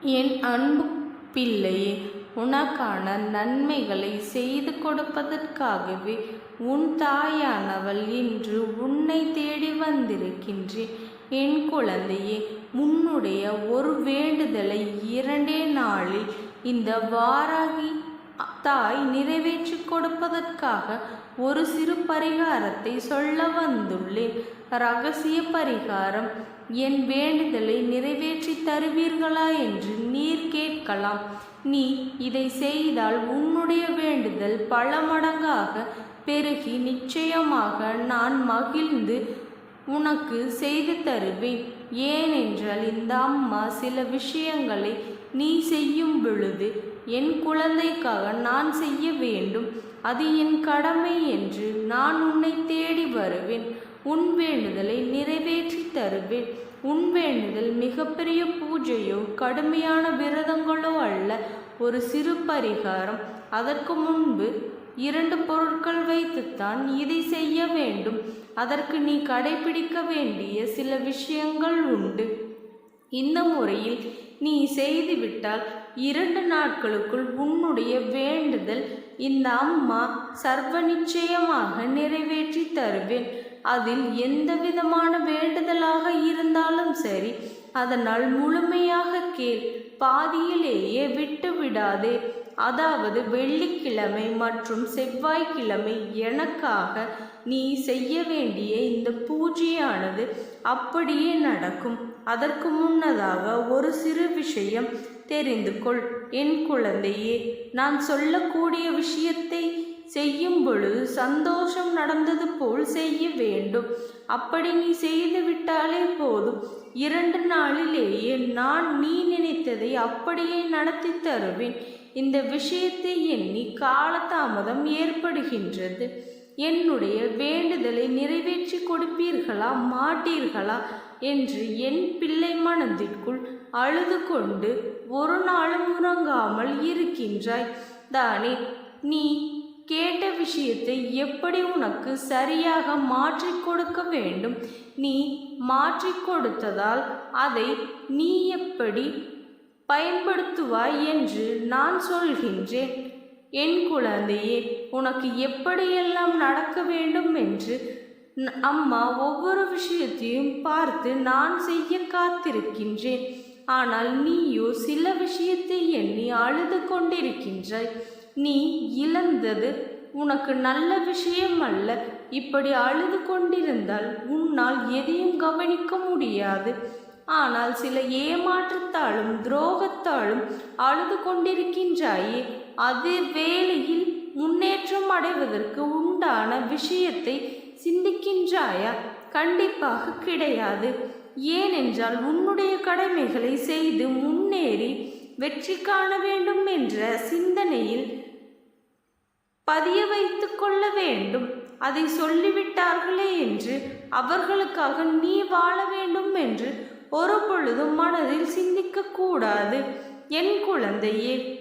என் அன்பு பிள்ளை உனக்கான நன்மைகளை செய்து கொடுப்பதற்காகவே உன் தாயானவள் இன்று உன்னை தேடி வந்திருக்கின்றேன். என் குழந்தையே உன்னுடைய ஒரு வேண்டுதலை இரண்டே நாளில் இந்த வாராகி தாய் நிறைவேற்றி கொடுப்பதற்காக ஒரு சிறு பரிகாரத்தை சொல்ல வந்துள்ளேன். ரகசிய பரிகாரம் என் வேண்டுதலை நிறைவேற்றி தருவீர்களா என்று நீர் கேட்கலாம். நீ இதை செய்தால் உன்னுடைய வேண்டுதல் பல மடங்காக பெருகி நிச்சயமாக நான் மகிழ்ந்து உனக்கு செய்து தருவேன். ஏனென்றால் இந்த அம்மா சில விஷயங்களை நீ செய்யும் பொழுது என் குழந்தைக்காக நான் செய்ய வேண்டும். அது என் கடமை என்று நான் உன்னை தேடி வருவேன். உன் வேண்டுதலை நிறைவேற்றி தருவேன். உன் வேண்டுதல் மிகப்பெரிய பூஜையோ கடுமையான விரதங்களோ அல்ல. ஒரு சிறு பரிகாரம். அதற்கு முன்பு இரண்டு பொருட்கள் வைத்துத்தான் இதை செய்ய வேண்டும். அதற்கு நீ கடைபிடிக்க வேண்டிய சில விஷயங்கள் உண்டு. இந்த முறையில் நீ செய்துவிட்டால் இரண்டு நாட்களுக்குள் உன்னுடைய வேண்டுதல் இந்த அம்மா சர்வ நிச்சயமாக நிறைவேற்றி தருவேன். அதில் எந்த விதமான வேண்டுதலாக இருந்தாலும் சரி அதனால் முழுமையாக கேள். பாதியிலேயே விட்டு விடாதே அதாவது வெள்ளிக்கிழமை மற்றும் செவ்வாய்க்கிழமை எனக்காக நீ செய்ய வேண்டிய இந்த பூஜையானது அப்படியே நடக்கும். அதற்கு முன்னதாக ஒரு சிறு விஷயம் தெரிந்து கொள். என் குழந்தையே நான் சொல்லக்கூடிய விஷயத்தை செய்யும் பொழுது சந்தோஷம் நடந்தது போல் செய்ய வேண்டும். அப்படி நீ செய்து விட்டாலே போதும். இரண்டு நாளிலேயே நான் நீ நினைத்ததை அப்படியே நடத்தி தருவேன். இந்த விஷயத்தை எண்ணி காலதாமதம் ஏற்படுகின்றது. என்னுடைய வேண்டுதலை நிறைவேற்றி கொடுப்பீர்களா மாட்டீர்களா என்று என் பிள்ளை மனதிற்குள் அழுது கொண்டு ஒரு நாளும் உறங்காமல் இருக்கின்றாய். தானே நீ கேட்ட விஷயத்தை எப்படி உனக்கு சரியாக மாற்றி கொடுக்க வேண்டும்? நீ மாற்றிக் கொடுத்ததால் அதை நீ எப்படி பயன்படுத்துவாய் என்று நான் சொல்கின்றேன். என் குழந்தையே உனக்கு எப்படியெல்லாம் நடக்க வேண்டும் என்று அம்மா ஒவ்வொரு விஷயத்தையும் பார்த்து நான் செய்ய காத்திருக்கின்றேன். ஆனால் நீயோ சில விஷயத்தை எண்ணி அழுது கொண்டிருக்கின்றாய். நீ இழந்தது உனக்கு நல்ல விஷயம் அல்ல. இப்படி அழுது கொண்டிருந்தால் உன்னால் எதையும் கவனிக்க முடியாது. ஆனால் சில ஏமாற்றத்தாலும் துரோகத்தாலும் அழுது கொண்டிருக்கின்றாயே அது வேளையில் முன்னேற்றம் அடைவதற்கு உண்டான விஷயத்தை சிந்திக்கின்றாயா? கண்டிப்பாக கிடையாது. ஏனென்றால் உன்னுடைய கடமைகளை செய்து முன்னேறி வெற்றி காண வேண்டும் என்ற சிந்தனையில் பதிய வைத்து கொள்ள வேண்டும். அதை சொல்லிவிட்டார்களே என்று அவர்களுக்காக நீ வாழ வேண்டும் என்று ஒரு பொழுதும் மனதில் சிந்திக்கக்கூடாது என் குழந்தையே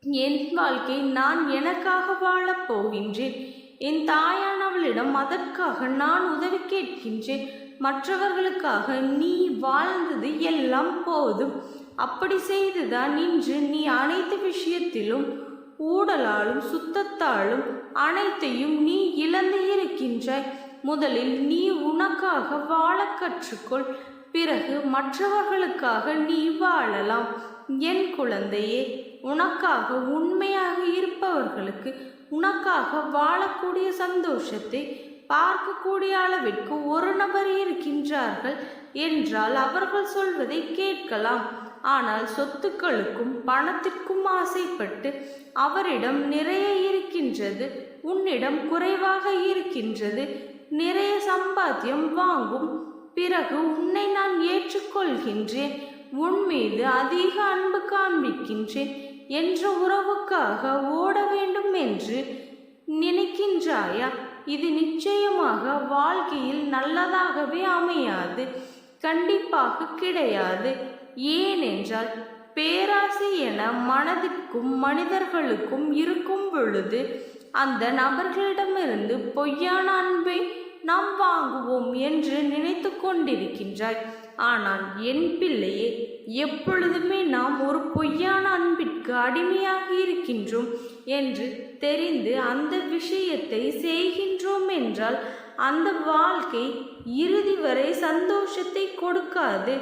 என் வாழ்க்கை நான் எனக்காக வாழப் போகின்றேன். என் தாயானவளிடம் அதற்காக நான் உதவி கேட்கின்றேன். மற்றவர்களுக்காக நீ வாழ்ந்தது எல்லாம் போதும். அப்படி செய்துதான் இன்று நீ அனைத்து விஷயத்திலும் ஊடலாலும் சுத்தத்தாலும் அனைத்தையும் நீ இழந்து இருக்கின்றாய். முதலில் நீ உனக்காக வாழ கற்றுக்கொள். பிறகு மற்றவர்களுக்காக நீ வாழலாம். என் குழந்தையே உனக்காக உண்மையாக இருப்பவர்களுக்கு உனக்காக வாழக்கூடிய சந்தோஷத்தை பார்க்கக்கூடிய அளவிற்கு ஒரு நபர் இருக்கின்றார்கள் என்றால் அவர்கள் சொல்வதை கேட்கலாம். ஆனால் சொத்துக்களுக்கும் பணத்திற்கும் ஆசைப்பட்டு அவரிடம் நிறைய இருக்கின்றது உன்னிடம் குறைவாக இருக்கின்றது நிறைய சம்பாத்தியம் வாங்கும் பிறகு உன்னை நான் ஏற்றுக்கொள்கின்றேன். உன் மீது அதிக அன்பு காண்பிக்கின்றேன் என்ற உறவுக்காக ஓட வேண்டும் என்று நினைக்கின்றாயா? இது நிச்சயமாக வாழ்க்கையில் நல்லதாகவே அமையாது கண்டிப்பாக கிடையாது. ஏனென்றால் பேராசை என மனதிற்கும் மனிதர்களுக்கும் இருக்கும் பொழுது அந்த நபர்களிடமிருந்து பொய்யான அன்பை நாம் வாங்குவோம் என்று நினைத்து கொண்டிருக்கின்றாய். ஆனால் என் பிள்ளையே எப்பொழுதுமே நாம் ஒரு பொய்யான அன்பிற்கு அடிமையாக இருக்கின்றோம் என்று தெரிந்து அந்த விஷயத்தை செய்கின்றோம் என்றால் அந்த வாழ்க்கை இறுதி வரை சந்தோஷத்தை கொடுக்காது.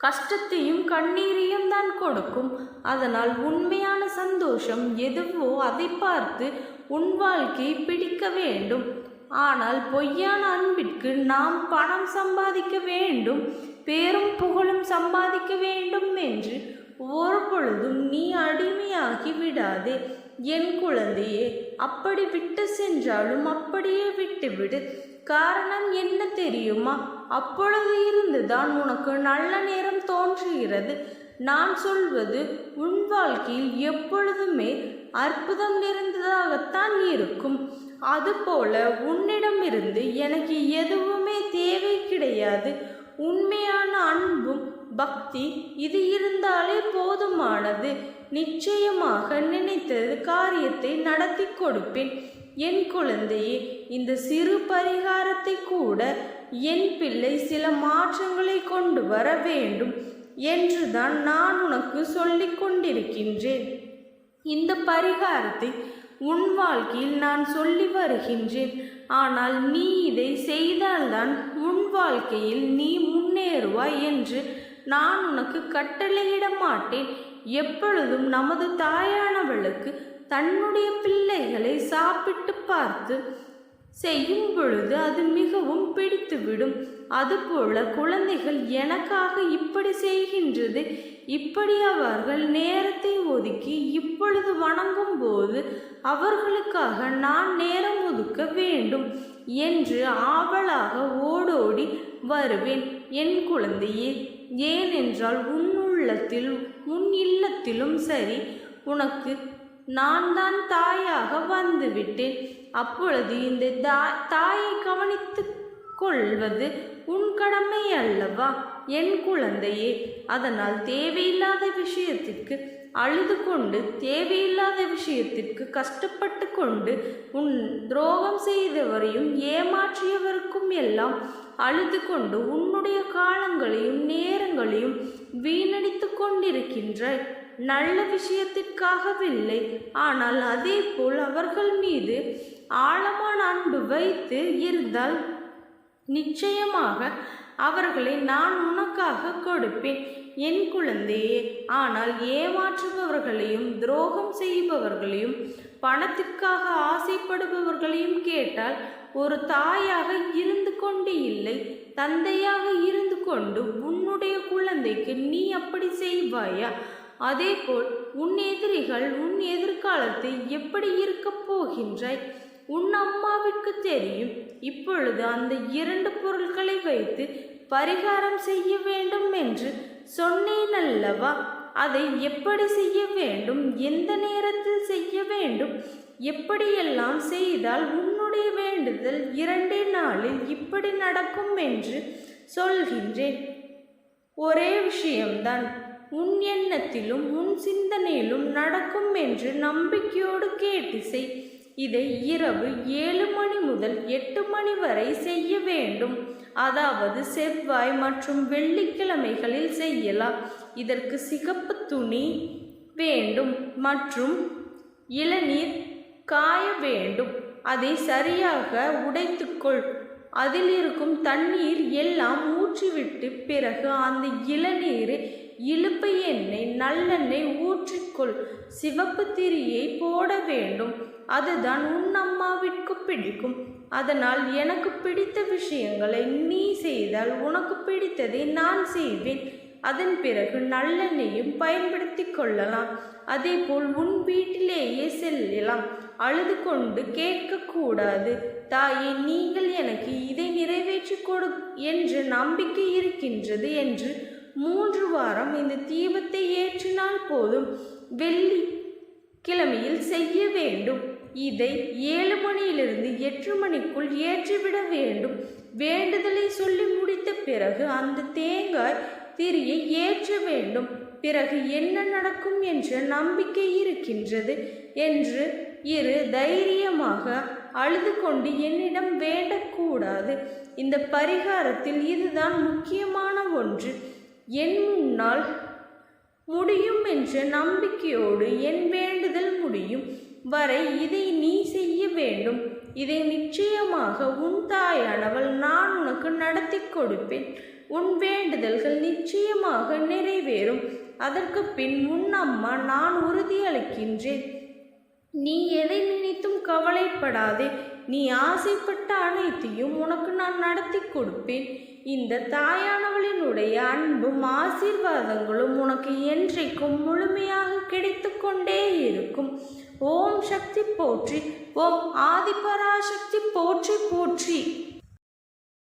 கஷ்டத்தையும் கண்ணீரையும் தான் கொடுக்கும். அதனால் உண்மையான சந்தோஷம் எதுவோ அதை பார்த்து உன் வாழ்க்கையை பிடிக்க வேண்டும். ஆனால் பொய்யான அன்பிற்கு நாம் பணம் சம்பாதிக்க வேண்டும் பேரும் புகழும் சம்பாதிக்க வேண்டும் என்று ஒரு பொழுதும் நீ அடிமையாகி விடாதே. என் குழந்தையே அப்படி விட்டு சென்றாலும் அப்படியே விட்டுவிடு. காரணம் என்ன தெரியுமா? அப்பொழுது இருந்துதான் உனக்கு நல்ல நேரம் தோன்றுகிறது. நான் சொல்வது உன் வாழ்க்கையில் எப்பொழுதுமே அற்புதம் நிறைந்ததாகத்தான் இருக்கும். அதுபோல உன்னிடமிருந்து எனக்கு எதுவுமே தேவை கிடையாது. உண்மையான அன்பும் பக்தி இது இருந்தாலே போதுமானது. நிச்சயமாக நினைத்தது காரியத்தை நடத்தி கொடுப்பேன். என் குழந்தையே இந்த சிறு பரிகாரத்தை கூட என் பிள்ளை சில மாற்றங்களை கொண்டு வர வேண்டும் என்றுதான் நான் உனக்கு சொல்லிக் கொண்டிருக்கின்றேன். இந்த பரிகாரத்தை உன் வாழ்க்கையில் நான் சொல்லி வருகின்றேன். ஆனால் நீ இதை செய்தால்தான் உன் வாழ்க்கையில் நீ முன்னேறுவாய் என்று நான் உனக்கு கட்டளையிட மாட்டேன். எப்பொழுதும் நமது தாயானவளுக்கு தன்னுடைய பிள்ளைகளை சாப்பிட்டு பார்த்து செய்யும் பொழுது அது மிகவும் பிடித்துவிடும். அதுபோல குழந்தைகள் எனக்காக இப்படி செய்கின்றது. இப்படி அவர்கள் நேரத்தை ஒதுக்கி இப்பொழுது வணங்கும் போது அவர்களுக்காக நான் நேரம் ஒதுக்க வேண்டும் என்று ஆவலாக ஓடோடி வருவேன். என் குழந்தையே ஏனென்றால் உன் உள்ளத்தில் உன் இல்லத்திலும் சரி உனக்கு நான் தான் தாயாக வந்துவிட்டேன் அப்பொழுது இந்த தா- தாயை கவனித்து கொள்வது உன் கடமை அல்லவா? என் குழந்தையே அதனால் தேவையில்லாத விஷயத்திற்கு அழுது கொண்டு தேவையில்லாத விஷயத்திற்கு கஷ்டப்பட்டு கொண்டு உன் துரோகம் செய்தவரையும் ஏமாற்றியவருக்கும் எல்லாம் அழுது கொண்டு உன்னுடைய காலங்களையும் நேரங்களையும் வீணடித்து கொண்டிருக்கின்றாய். நல்ல விஷயத்திற்காகவில்லை. ஆனால் அதே போல் அவர்கள் மீது ஆழமான அன்பு வைத்து இருந்தால் நிச்சயமாக அவர்களை நான் உனக்காக கொடுப்பேன் என் குழந்தையே. ஆனால் ஏமாற்றுபவர்களையும் துரோகம் செய்பவர்களையும் பணத்திற்காக ஆசைப்படுபவர்களையும் கேட்டால் ஒரு தாயாக இருந்து கொண்டு இல்லை தந்தையாக இருந்து கொண்டு உன்னுடைய குழந்தைக்கு நீ அப்படி செய்வாயா? அதேபோல் உன் எதிரிகள் உன் எதிர்காலத்தை எப்படி இருக்கப் போகின்றாய்? உன் அம்மாவிற்கு தெரியும். இப்பொழுது அந்த இரண்டு பொருட்களை வைத்து பரிகாரம் செய்ய வேண்டும் என்று சொன்னேன் அல்லவா? அதை எப்படி செய்ய வேண்டும்? எந்த நேரத்தில் செய்ய வேண்டும்? எப்படியெல்லாம் செய்தால் உன்னுடைய வேண்டுதல் இரண்டே நாளில் இப்படி நடக்கும் என்று சொல்கின்றேன். ஒரே விஷயம்தான். உன் எண்ணத்திலும் உன் சிந்தனையிலும் நடக்கும் என்று நம்பிக்கையோடு கேட்டு செய் இதை இரவு ஏழு மணி முதல் எட்டு மணி வரை செய்ய வேண்டும். அதாவது செவ்வாய் மற்றும் வெள்ளிக்கிழமைகளில் செய்யலாம். இதற்கு சிகப்பு துணி வேண்டும் மற்றும் இளநீர் காய வேண்டும். அதை சரியாக உடைத்துக்கொள். அதில் இருக்கும் தண்ணீர் எல்லாம் ஊற்றிவிட்டு பிறகு அந்த இளநீரை இழுப்பு எண்ணெய் நல்லெண்ணெய் ஊற்றிக்கொள். சிவப்பு திரியை போட வேண்டும். அதுதான் உன் அம்மாவிற்கு பிடிக்கும். அதனால் எனக்கு பிடித்த விஷயங்களை நீ செய்தால் உனக்கு பிடித்ததை நான் செய்வேன். அதன் பிறகு நல்லெண்ணெயும் பயன்படுத்தி கொள்ளலாம். அதேபோல் உன் வீட்டிலேயே செல்லலாம். அழுது கொண்டு கேட்கக்கூடாது தாயே நீங்கள் எனக்கு இதை நிறைவேற்றி கொடு என்று நம்பிக்கை இருக்கின்றது என்று மூன்று வாரம் இந்த தீபத்தை ஏற்றினால் போதும். வெள்ளி கிழமையில் செய்ய வேண்டும். இதை ஏழு மணியிலிருந்து எட்டு மணிக்குள் ஏற்றிவிட வேண்டும். வேண்டுதலை சொல்லி முடித்த பிறகு அந்த தேங்காய் திரியை ஏற்ற வேண்டும். பிறகு என்ன நடக்கும் என்ற நம்பிக்கை இருக்கின்றது என்று இரு தைரியமாக அழுது கொண்டு என்னிடம் வேண்டக்கூடாது. இந்த பரிகாரத்தில் இதுதான் முக்கியமான ஒன்று. என் முன்னால் முடியும் என்ற நம்பிக்கையோடு என் வேண்டுதல் முடியும். வரை இதை நீ செய்ய வேண்டும். இதை நிச்சயமாக உன் தாயானவள் நான் உனக்கு நடத்தி கொடுப்பேன். உன் வேண்டுதல்கள் நிச்சயமாக நிறைவேறும். அதற்கு பின் உன் அம்மா நான் உறுதியளிக்கின்றேன். நீ எதை நினைத்தும் கவலைப்படாதே. நீ ஆசைப்பட்ட அனைத்தையும் உனக்கு நான் நடத்தி கொடுப்பேன். இந்த தாயானவளினுடைய அன்பும் ஆசீர்வாதங்களும் உனக்கு என்றைக்கும் முழுமையாக கிடைத்து கொண்டே இருக்கும். ஓம் சக்தி போற்றி ஓம் ஆதிபராசக்தி போற்றி போற்றி.